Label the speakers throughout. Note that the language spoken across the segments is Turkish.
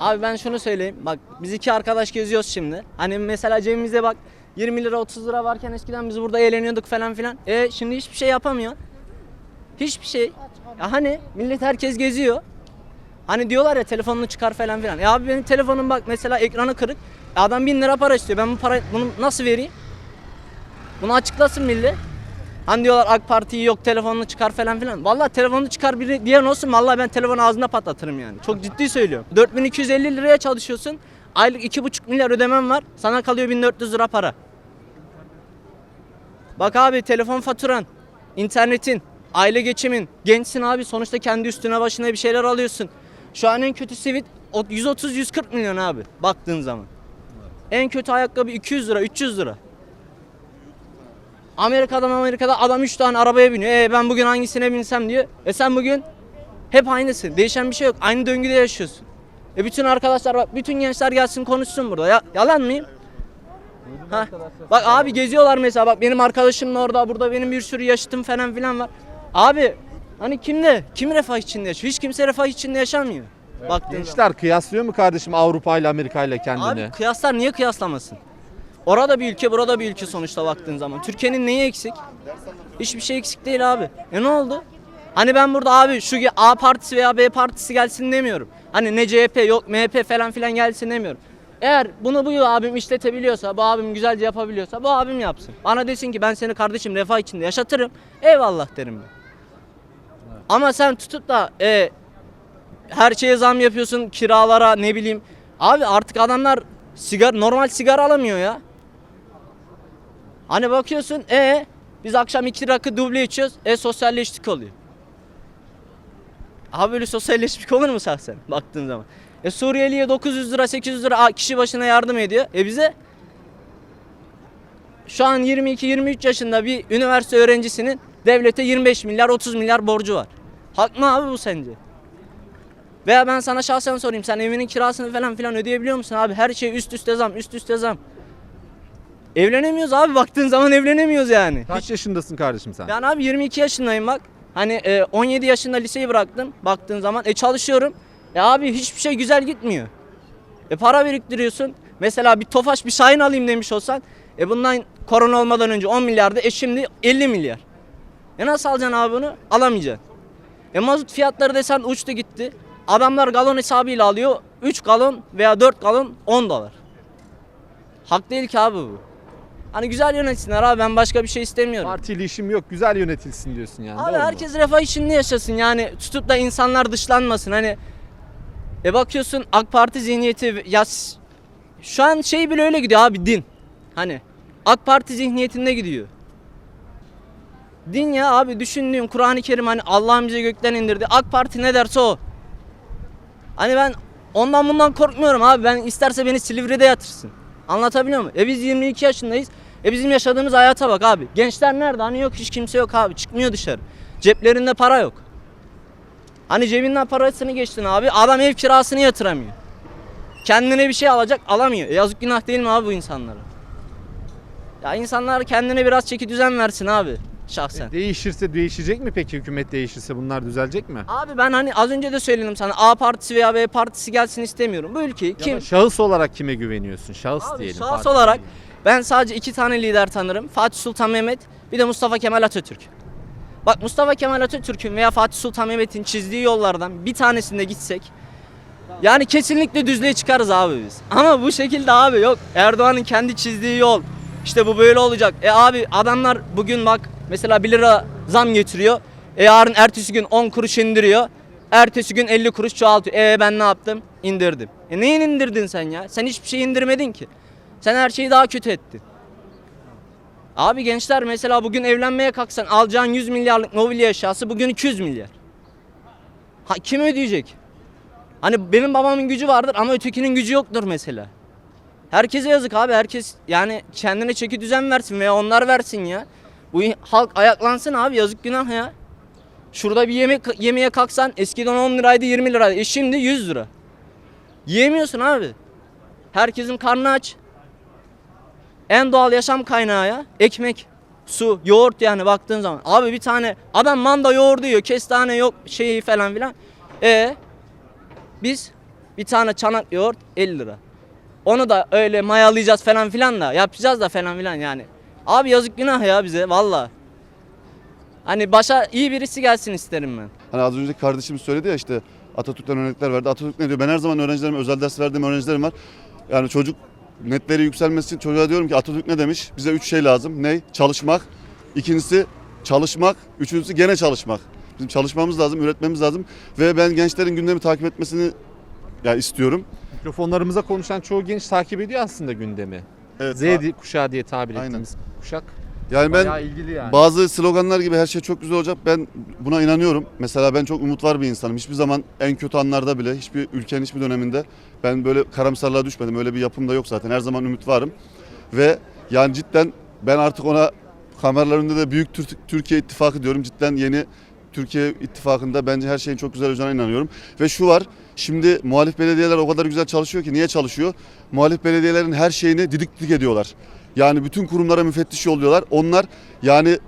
Speaker 1: Abi ben şunu söyleyeyim. Bak biz iki arkadaş geziyoruz şimdi. Hani mesela cebimizde bak 20 lira 30 lira varken eskiden biz burada eğleniyorduk falan filan. E şimdi hiçbir şey yapamıyor. Hiçbir şey. Ya hani millet herkes geziyor. Hani diyorlar ya telefonunu çıkar falan filan. E abi benim telefonum bak mesela ekranı kırık. E adam 1000 lira para istiyor. Ben bu parayı bunu nasıl vereyim? Bunu açıklasın millet. Hani diyorlar AK Parti'yi yok telefonunu çıkar falan filan. Vallahi telefonunu çıkar biri diyen olsun vallahi ben telefonu ağzına patlatırım yani. Çok ciddi söylüyorum. 4250 liraya çalışıyorsun. Aylık 2,5 milyar ödemem var. Sana kalıyor 1400 lira para. Bak abi telefon faturan, internetin, aile geçimin, gençsin abi sonuçta kendi üstüne başına bir şeyler alıyorsun. Şu an en kötü sivit o 130-140 milyon abi baktığın zaman. En kötü ayakkabı 200 lira, 300 lira. Amerika'da Amerika'da adam 3 tane arabaya biniyor. E ben bugün hangisine binsem diyor. E sen bugün hep aynısın. Değişen bir şey yok. Aynı döngüde yaşıyorsun. E bütün arkadaşlar bak bütün gençler gelsin konuşsun burada. Ya, yalan mıyım? Ha. Bak abi geziyorlar mesela bak benim arkadaşım da orada burada benim bir sürü yaşıtım falan filan var. Abi hani kimde? Kim refah içinde yaşıyor? Hiç kimse refah içinde yaşamıyor. Baktığın zaman.
Speaker 2: Gençler kıyaslıyor mu kardeşim Avrupa ile Amerika ile kendini?
Speaker 1: Abi kıyaslar niye kıyaslamasın? Orada bir ülke, burada bir ülke sonuçta baktığın zaman. Türkiye'nin neyi eksik? Hiçbir şey eksik değil abi. E ne oldu? Hani ben burada abi şu A partisi veya B partisi gelsin demiyorum. Hani ne CHP yok MHP falan filan gelsin demiyorum. Eğer bunu bu abim işletebiliyorsa, bu abim güzelce yapabiliyorsa bu abim yapsın. Bana desin ki ben seni kardeşim refah içinde yaşatırım. Eyvallah derim ben. Ama sen tutup da e, her şeye zam yapıyorsun kiralara ne bileyim. Abi artık adamlar sigara normal sigara alamıyor ya. Hani bakıyorsun e biz akşam iki rakı duble içiyoruz. E sosyalleştik oluyor. Abi böyle sosyalleşmek olur mu şahsen baktığın zaman? E Suriyeliye 900 lira 800 lira kişi başına yardım ediyor. E bize şu an 22-23 yaşında bir üniversite öğrencisinin devlete 25 milyar 30 milyar borcu var. Hak mı abi bu sence? Veya ben sana şahsen sorayım sen evinin kirasını falan filan ödeyebiliyor musun abi? Her şey üst üste zam üst üste zam. Evlenemiyoruz abi baktığın zaman evlenemiyoruz yani.
Speaker 2: Kaç yaşındasın kardeşim sen?
Speaker 1: Ben abi 22 yaşındayım bak. Hani e, 17 yaşında liseyi bıraktım baktığın zaman. E çalışıyorum. E abi hiçbir şey güzel gitmiyor. E para biriktiriyorsun. Mesela bir Tofaş bir Şahin alayım demiş olsan. E bundan korona olmadan önce 10 milyardı. E şimdi 50 milyar. E nasıl alacaksın abi bunu? Alamayacaksın. E mazot fiyatları desen uçtu gitti. Adamlar galon hesabıyla alıyor. 3 galon veya 4 galon 10 dolar. Hak değil ki abi bu. Hani güzel yönetsinler abi ben başka bir şey istemiyorum.
Speaker 2: Partiyle işim yok güzel yönetilsin diyorsun yani.
Speaker 1: Abi
Speaker 2: doğru mu?
Speaker 1: herkes refah içinde yaşasın yani tutup da insanlar dışlanmasın hani e bakıyorsun AK Parti zihniyeti ya s- şu an şey bile öyle gidiyor abi din hani AK Parti zihniyetinde gidiyor. Din ya abi düşündüğün Kur'an-ı Kerim hani Allah'ın bize gökten indirdi. AK Parti ne derse o. Hani ben ondan bundan korkmuyorum abi. Ben isterse beni Silivri'de yatırsın. Anlatabiliyor muyum? E biz 22 yaşındayız. E bizim yaşadığımız hayata bak abi. Gençler nerede? Hani yok hiç kimse yok abi. Çıkmıyor dışarı. Ceplerinde para yok. Hani cebinden parasını geçtin abi. Adam ev kirasını yatıramıyor. Kendine bir şey alacak alamıyor. E yazık günah değil mi abi bu insanlara? Ya insanlar kendine biraz çeki düzen versin abi şahsen.
Speaker 2: Değişirse değişecek mi peki hükümet değişirse bunlar düzelecek mi?
Speaker 1: Abi ben hani az önce de söyledim sana A partisi veya B partisi gelsin istemiyorum. Bu ülkeyi
Speaker 2: Ya
Speaker 1: kim?
Speaker 2: da şahıs olarak kime güveniyorsun? Şahıs
Speaker 1: Abi
Speaker 2: diyelim.
Speaker 1: şahıs olarak
Speaker 2: değil.
Speaker 1: ben sadece iki tane lider tanırım. Fatih Sultan Mehmet bir de Mustafa Kemal Atatürk. Bak Mustafa Kemal Atatürk'ün veya Fatih Sultan Mehmet'in çizdiği yollardan bir tanesinde gitsek yani kesinlikle düzlüğe çıkarız abi biz. Ama bu şekilde abi yok. Erdoğan'ın kendi çizdiği yol. İşte bu böyle olacak. E abi adamlar bugün bak mesela 1 lira zam getiriyor. E yarın ertesi gün 10 kuruş indiriyor. Ertesi gün 50 kuruş çoğaltıyor. E ben ne yaptım? İndirdim. E neyin indirdin sen ya? Sen hiçbir şey indirmedin ki. Sen her şeyi daha kötü ettin. Abi gençler mesela bugün evlenmeye kalksan alacağın 100 milyarlık mobilya eşyası bugün 200 milyar. Ha, kim ödeyecek? Hani benim babamın gücü vardır ama ötekinin gücü yoktur mesela. Herkese yazık abi herkes yani kendine çeki düzen versin veya onlar versin ya. Bu halk ayaklansın abi yazık günah ya. Şurada bir yemek yemeye kalksan eskiden 10 liraydı 20 liraydı. E şimdi 100 lira. Yiyemiyorsun abi. Herkesin karnı aç. En doğal yaşam kaynağı ya. Ekmek, su, yoğurt yani baktığın zaman. Abi bir tane adam manda yoğurdu yiyor. Kestane yok şeyi falan filan. E biz Bir tane çanak yoğurt 50 lira. Onu da öyle mayalayacağız falan filan da yapacağız da falan filan yani. Abi yazık günah ya bize valla. Hani başa iyi birisi gelsin isterim ben.
Speaker 3: Hani az önce kardeşim söyledi ya işte Atatürk'ten örnekler verdi. Atatürk ne diyor? Ben her zaman öğrencilerime özel ders verdiğim öğrencilerim var. Yani çocuk netleri yükselmesi için çocuğa diyorum ki Atatürk ne demiş? Bize üç şey lazım. Ne? Çalışmak. İkincisi çalışmak. Üçüncüsü gene çalışmak. Bizim çalışmamız lazım, üretmemiz lazım. Ve ben gençlerin gündemi takip etmesini ya istiyorum.
Speaker 2: Mikrofonlarımıza konuşan çoğu genç takip ediyor aslında gündemi.
Speaker 3: Evet,
Speaker 2: Z di- kuşağı diye tabir
Speaker 3: Aynen.
Speaker 2: ettiğimiz kuşak
Speaker 3: yani ben
Speaker 2: bayağı ilgili yani.
Speaker 3: Bazı sloganlar gibi her şey çok güzel olacak. Ben buna inanıyorum. Mesela ben çok umut var bir insanım. Hiçbir zaman en kötü anlarda bile, hiçbir ülkenin hiçbir döneminde ben böyle karamsarlığa düşmedim. Öyle bir yapım da yok zaten. Her zaman ümit varım. Ve yani cidden ben artık ona kameralar önünde de Büyük Türk- Türkiye İttifakı diyorum. Cidden yeni Türkiye İttifakı'nda bence her şeyin çok güzel olacağına inanıyorum. Ve şu var, şimdi muhalif belediyeler o kadar güzel çalışıyor ki niye çalışıyor? Muhalif belediyelerin her şeyini didik didik ediyorlar. Yani bütün kurumlara müfettiş yolluyorlar. Onlar yani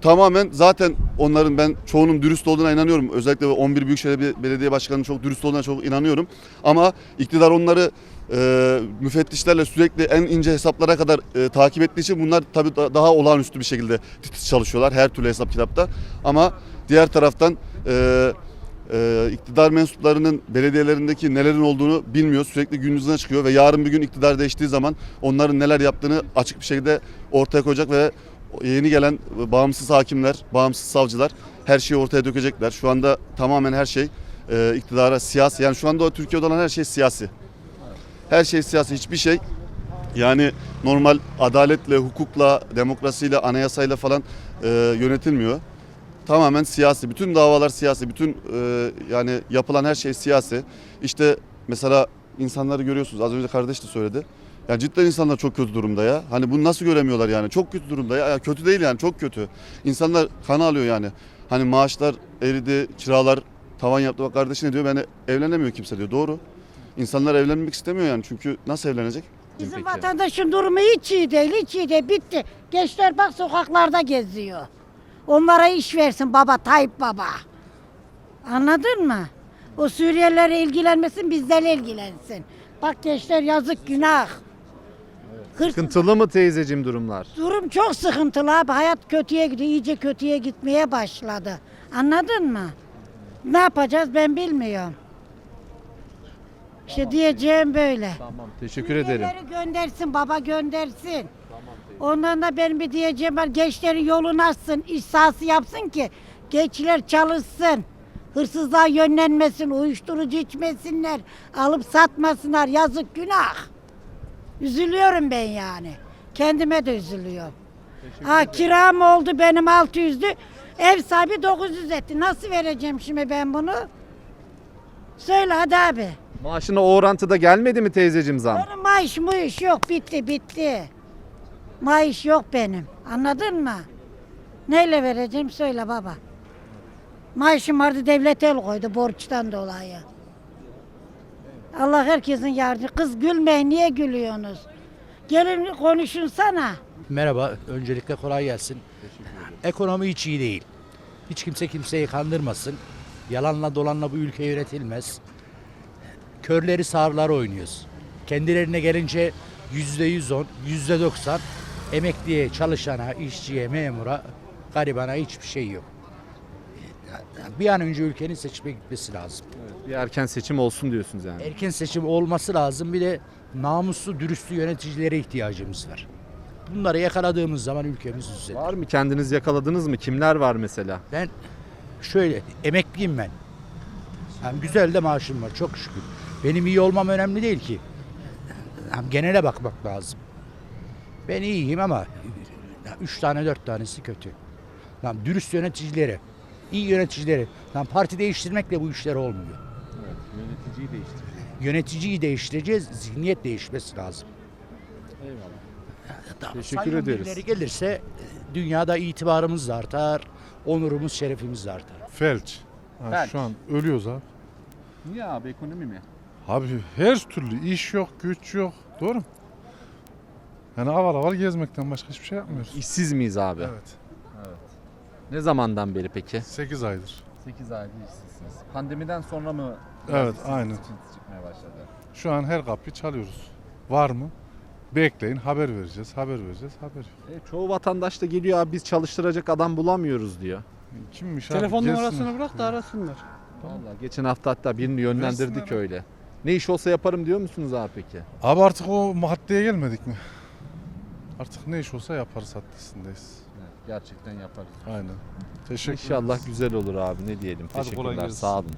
Speaker 3: tamamen zaten onların ben çoğunun dürüst olduğuna inanıyorum. Özellikle o 11 Büyükşehir Be- Belediye Başkanı'nın çok dürüst olduğuna çok inanıyorum. Ama iktidar onları e, müfettişlerle sürekli en ince hesaplara kadar e, takip ettiği için bunlar tabii da- daha olağanüstü bir şekilde titiz çalışıyorlar her türlü hesap kitapta. Ama diğer taraftan e, e, iktidar mensuplarının belediyelerindeki nelerin olduğunu bilmiyor. Sürekli gün yüzüne çıkıyor ve yarın bir gün iktidar değiştiği zaman onların neler yaptığını açık bir şekilde ortaya koyacak ve yeni gelen bağımsız hakimler, bağımsız savcılar her şeyi ortaya dökecekler. Şu anda tamamen her şey e, iktidara siyasi. Yani şu anda Türkiye'de olan her şey siyasi. Her şey siyasi. Hiçbir şey yani normal adaletle, hukukla, demokrasiyle, anayasayla falan e, yönetilmiyor. Tamamen siyasi. Bütün davalar siyasi. Bütün e, yani yapılan her şey siyasi. İşte mesela insanları görüyorsunuz. Az önce kardeş de söyledi. Yani cidden insanlar çok kötü durumda ya. Hani bunu nasıl göremiyorlar yani? Çok kötü durumda ya. ya. Kötü değil yani çok kötü. İnsanlar kan alıyor yani. Hani maaşlar eridi, kiralar tavan yaptı. Bak kardeşi ne diyor? Ben evlenemiyor kimse diyor. Doğru. İnsanlar evlenmek istemiyor yani. Çünkü nasıl evlenecek?
Speaker 2: Peki.
Speaker 4: Bizim vatandaşın durumu hiç iyi değil, hiç iyi değil. Bitti. Gençler bak sokaklarda geziyor. Onlara iş versin baba, Tayyip baba. Anladın mı? O Suriyelilere ilgilenmesin, bizlerle ilgilensin. Bak gençler yazık günah.
Speaker 2: Sıkıntılı mı teyzeciğim durumlar?
Speaker 4: Durum çok sıkıntılı abi. Hayat kötüye gidiyor, iyice kötüye gitmeye başladı. Anladın mı? Ne yapacağız ben bilmiyorum. İşte diyeceğim böyle.
Speaker 2: Tamam teşekkür ederim.
Speaker 4: Suriyelileri göndersin, baba göndersin. Ondan da benim bir diyeceğim var. Gençlerin yolunu açsın, iş sahası yapsın ki gençler çalışsın. Hırsızlığa yönlenmesin, uyuşturucu içmesinler, alıp satmasınlar. Yazık günah. Üzülüyorum ben yani. Kendime de üzülüyorum. Ha kiram oldu benim 600'lü. Ev sahibi 900 etti. Nasıl vereceğim şimdi ben bunu? Söyle hadi abi.
Speaker 2: Maaşına o orantıda gelmedi mi teyzeciğim zam?
Speaker 4: Benim maaş iş yok bitti bitti. Maaş yok benim. Anladın mı? Neyle vereceğim söyle baba. Maaşım vardı devlet el koydu borçtan dolayı. Allah herkesin yardımcı. Kız gülmeyin niye gülüyorsunuz? Gelin konuşun sana.
Speaker 5: Merhaba, öncelikle kolay gelsin. Ekonomi hiç iyi değil. Hiç kimse kimseyi kandırmasın. Yalanla dolanla bu ülke yönetilmez. Körleri sağırları oynuyoruz. Kendilerine gelince yüzde yüz on, yüzde doksan emekliye, çalışana, işçiye, memura, garibana hiçbir şey yok. Bir an önce ülkenin seçime gitmesi lazım.
Speaker 2: Bir erken seçim olsun diyorsunuz yani.
Speaker 5: Erken seçim olması lazım. Bir de namuslu, dürüstlü yöneticilere ihtiyacımız var. Bunları yakaladığımız zaman ülkemiz düzelir.
Speaker 2: Var mı kendiniz yakaladınız mı? Kimler var mesela?
Speaker 5: Ben şöyle emekliyim ben. Hem güzel de maaşım var çok şükür. Benim iyi olmam önemli değil ki. Hem genele bakmak lazım. Ben iyiyim ama üç tane dört tanesi kötü. Lan dürüst yöneticilere, iyi yöneticilere. Lan parti değiştirmekle bu işler olmuyor.
Speaker 2: Yöneticiyi değiştir.
Speaker 5: Yöneticiyi değiştireceğiz, zihniyet değişmesi lazım.
Speaker 2: Teşekkür
Speaker 5: Teşekkür
Speaker 2: ederiz.
Speaker 5: birileri gelirse e, dünyada itibarımız da artar, onurumuz, şerefimiz de artar.
Speaker 6: Felç. Ha,
Speaker 2: Felç.
Speaker 6: Şu an ölüyoruz abi.
Speaker 2: Niye abi ekonomi mi?
Speaker 6: Abi her türlü iş yok, güç yok. Doğru mu? Yani aval aval gezmekten başka hiçbir şey yapmıyoruz.
Speaker 2: İşsiz miyiz abi?
Speaker 6: Evet.
Speaker 2: Ne zamandan beri peki?
Speaker 6: 8 aydır.
Speaker 2: 8 aydır işsizsiniz. Pandemiden sonra mı
Speaker 6: Evet, aynen.
Speaker 2: çıkmaya başladı.
Speaker 6: Şu an her kapıyı çalıyoruz. Var mı? Bekleyin haber vereceğiz, haber vereceğiz, haber yok.
Speaker 2: E, çoğu vatandaş da geliyor abi biz çalıştıracak adam bulamıyoruz diyor.
Speaker 6: Kimmiş abi?
Speaker 7: Telefon
Speaker 6: Gelsin.
Speaker 7: numarasını bırak da arasınlar.
Speaker 2: Vallahi geçen hafta hatta birini yönlendirdik
Speaker 6: Versinler.
Speaker 2: öyle. Ne iş olsa yaparım diyor musunuz abi peki?
Speaker 6: Abi artık o maddeye gelmedik mi? Artık ne iş olsa yaparız haddesindeyiz.
Speaker 2: gerçekten yaparız.
Speaker 6: Aynen. Teşekkür
Speaker 2: İnşallah
Speaker 6: ederiz.
Speaker 2: güzel olur abi ne diyelim.
Speaker 6: Hadi kolay
Speaker 2: Teşekkürler
Speaker 6: gelsin.
Speaker 2: sağ olun.